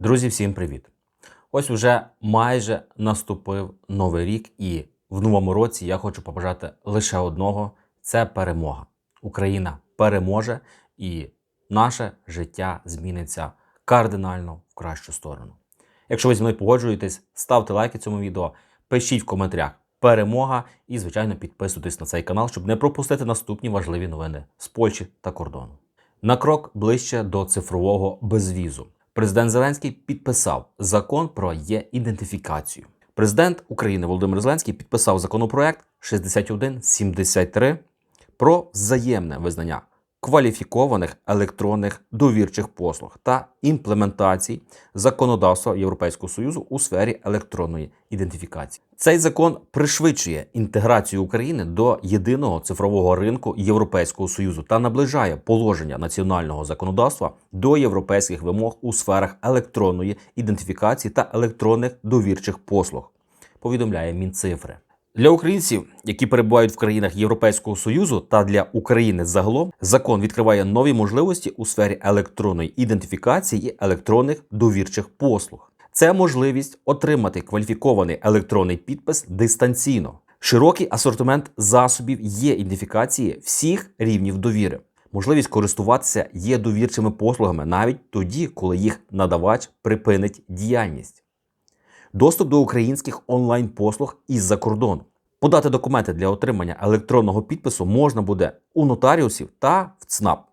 Друзі, всім привіт! Ось уже майже наступив новий рік, і в новому році я хочу побажати лише одного: це перемога. Україна переможе, і наше життя зміниться кардинально в кращу сторону. Якщо ви зі мною погоджуєтесь, ставте лайки цьому відео, пишіть в коментарях перемога і, звичайно, підписуйтесь на цей канал, щоб не пропустити наступні важливі новини з Польщі та кордону. На крок ближче до цифрового безвізу. Президент Зеленський підписав закон про є-ідентифікацію. Президент України Володимир Зеленський підписав законопроект 6173 про взаємне визнання кваліфікованих електронних довірчих послуг та імплементації законодавства Європейського союзу у сфері електронної ідентифікації. Цей закон пришвидшує інтеграцію України до єдиного цифрового ринку Європейського союзу та наближає положення національного законодавства до європейських вимог у сферах електронної ідентифікації та електронних довірчих послуг. Повідомляє Мінцифри. Для українців, які перебувають в країнах Європейського союзу, та для України загалом закон відкриває нові можливості у сфері електронної ідентифікації і електронних довірчих послуг. Це можливість отримати кваліфікований електронний підпис дистанційно, широкий асортимент засобів є ідентифікації всіх рівнів довіри, можливість користуватися є довірчими послугами навіть тоді, коли їх надавач припинить діяльність доступ до українських онлайн-послуг із-за кордону. Подати документи для отримання електронного підпису можна буде у нотаріусів та в ЦНАП.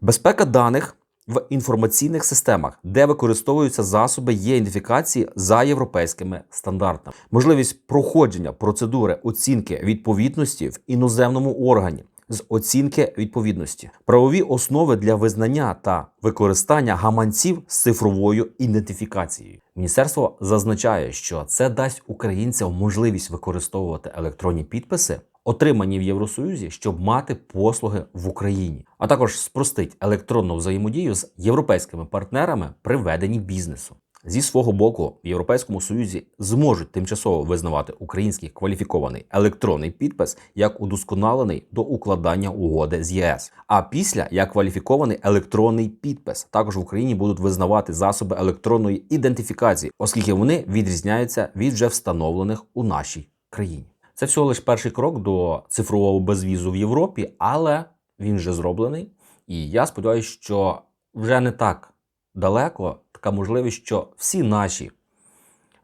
Безпека даних в інформаційних системах, де використовуються засоби є-ідентифікації за європейськими стандартами, можливість проходження процедури оцінки відповідності в іноземному органі з оцінки відповідності, правові основи для визнання та використання гаманців з цифровою ідентифікацією. Міністерство зазначає, що це дасть українцям можливість використовувати електронні підписи, отримані в Євросоюзі, щоб мати послуги в Україні, а також спростить електронну взаємодію з європейськими партнерами при веденні бізнесу. Зі свого боку, в Європейському Союзі зможуть тимчасово визнавати український кваліфікований електронний підпис як удосконалений до укладання угоди з ЄС. А після як кваліфікований електронний підпис також в Україні будуть визнавати засоби електронної ідентифікації, оскільки вони відрізняються від вже встановлених у нашій країні. Це всього лише перший крок до цифрового безвізу в Європі, але він вже зроблений. І я сподіваюся, що вже не так далеко така можливість, що всі наші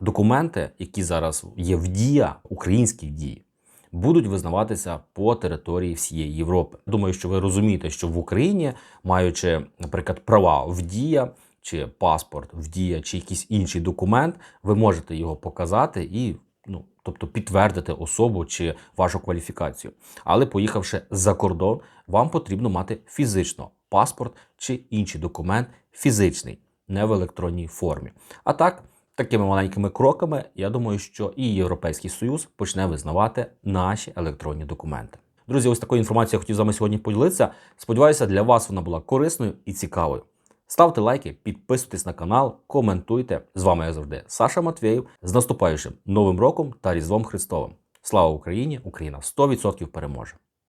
документи, які зараз є в дія, українські дії, будуть визнаватися по території всієї Європи. Думаю, що ви розумієте, що в Україні, маючи, наприклад, права в дія. Чи паспорт в дія, чи якийсь інший документ, ви можете його показати і, ну, тобто, підтвердити особу чи вашу кваліфікацію. Але поїхавши за кордон, вам потрібно мати фізично паспорт чи інший документ фізичний, не в електронній формі. А так, такими маленькими кроками, я думаю, що і Європейський Союз почне визнавати наші електронні документи. Друзі, ось такою інформацією я хотів з вами сьогодні поділитися. Сподіваюся, для вас вона була корисною і цікавою. Ставте лайки, підписуйтесь на канал, коментуйте. З вами я завжди Саша Матвєєв з наступаючим новим роком та Різдвом Христовим. Слава Україні! Україна 100% переможе!